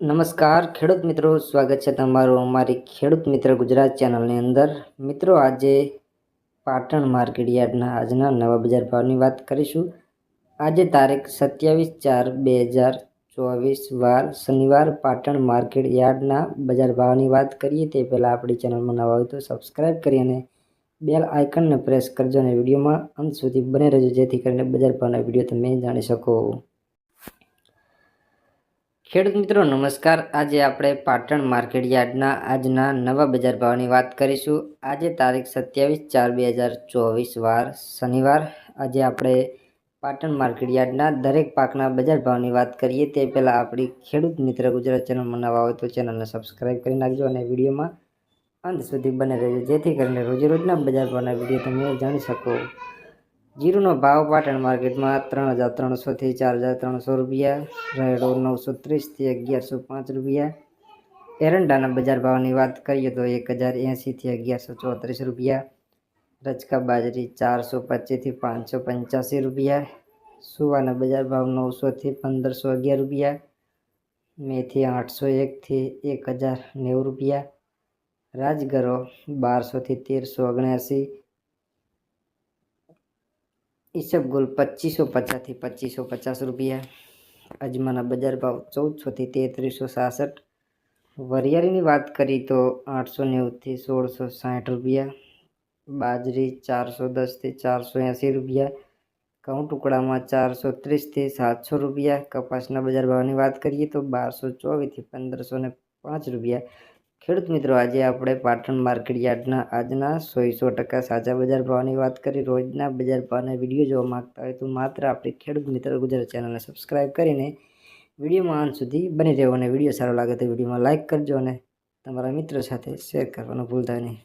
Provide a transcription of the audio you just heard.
નમસ્કાર, ખેડૂત મિત્રો, સ્વાગત છે તમારું અમારી ખેડૂત મિત્ર ગુજરાત ચેનલની અંદર. મિત્રો, આજે પાટણ માર્કેટ યાર્ડના આજના નવા બજાર ભાવની વાત કરીશું. આજે તારીખ સત્યાવીસ ચાર બે હજાર ચોવીસ વાર શનિવાર પાટણ માર્કેટ યાર્ડના બજાર ભાવની વાત કરીએ તે પહેલાં આપણી ચેનલમાં નવા હોય તો સબસ્ક્રાઈબ કરી અને બેલ આઇકનને પ્રેસ કરજો અને વિડીયોમાં અંત સુધી બને રહેજો, જેથી કરીને બજાર ભાવના વીડિયો તમે જાણી શકો. ખેડૂત મિત્રો, નમસ્કાર. આજે આપણે પાટણ માર્કેટ યાર્ડના આજના નવા બજાર ભાવની વાત કરીશું. આજે તારીખ સત્યાવીસ ચાર બે હજાર ચોવીસ વાર શનિવાર. આજે આપણે પાટણ માર્કેટ યાર્ડના દરેક પાકના બજાર ભાવની વાત કરીએ. તે પહેલાં આપણી ખેડૂત મિત્ર ગુજરાત ચેનલમાં નવા હોય તો ચેનલને સબસ્ક્રાઈબ કરી નાખજો અને વિડીયોમાં અંત સુધી બને રહેજો. જેથી કરીને રોજે રોજના બજાર ભાવના વીડિયો તમે જાણી શકો. જીરુનો ભાવ પાટણ માર્કેટમાં ત્રણ હજાર ત્રણસોથી ચાર હજાર ત્રણસો રૂપિયા, રાયડો નવસો ત્રીસથી અગિયારસો પાંચ રૂપિયા. એરંડાના બજાર ભાવની વાત કરીએ તો એક હજાર એંશીથી અગિયારસો ચોત્રીસ રૂપિયા. રચકા બાજરી ચારસો પચીસથી પાંચસો પંચ્યાસી રૂપિયા. સુવાના બજાર ભાવ નવસોથી પંદરસો અગિયાર રૂપિયા. મેથી આઠસો એકથી એક હજાર નેવું રૂપિયા. રાજગરો બારસોથી તેરસો ઓગણ્યાસી. ઈસબગુલ પચીસો પચાસથી પચીસો પચાસ રૂપિયા. અજમાના બજાર ભાવ ચૌદસોથી તેત્રીસો સાસઠ. વરિયાળીની વાત કરીએ તો આઠસો નેવુંથી સોળસો સાઠ રૂપિયા. બાજરી ચારસો દસથી ચારસો એંસી રૂપિયા. ઘઉં ટુકડામાં ચારસો ત્રીસથી સાતસો રૂપિયા. કપાસના બજાર ભાવની વાત કરીએ તો બારસો ચોવીસથી પંદરસો પાંચ રૂપિયા. ખેડૂત મિત્રો, આજે આપણે પાટણ માર્કેટ યાર્ડના આજના સોયસો ટકા સાચા બજાર ભાવની વાત કરી. રોજના બજાર ભાવના વીડિયો જોવા માગતા હોય તો માત્ર આપણે ખેડૂત મિત્ર ગુજરાત ચેનલને સબસ્ક્રાઈબ કરીને વિડીયોમાં અંત સુધી બની રહેવો અને વીડિયો સારો લાગે તો વિડીયોમાં લાઇક કરજો અને તમારા મિત્રો સાથે શેર કરવાનું ભૂલતા નહીં.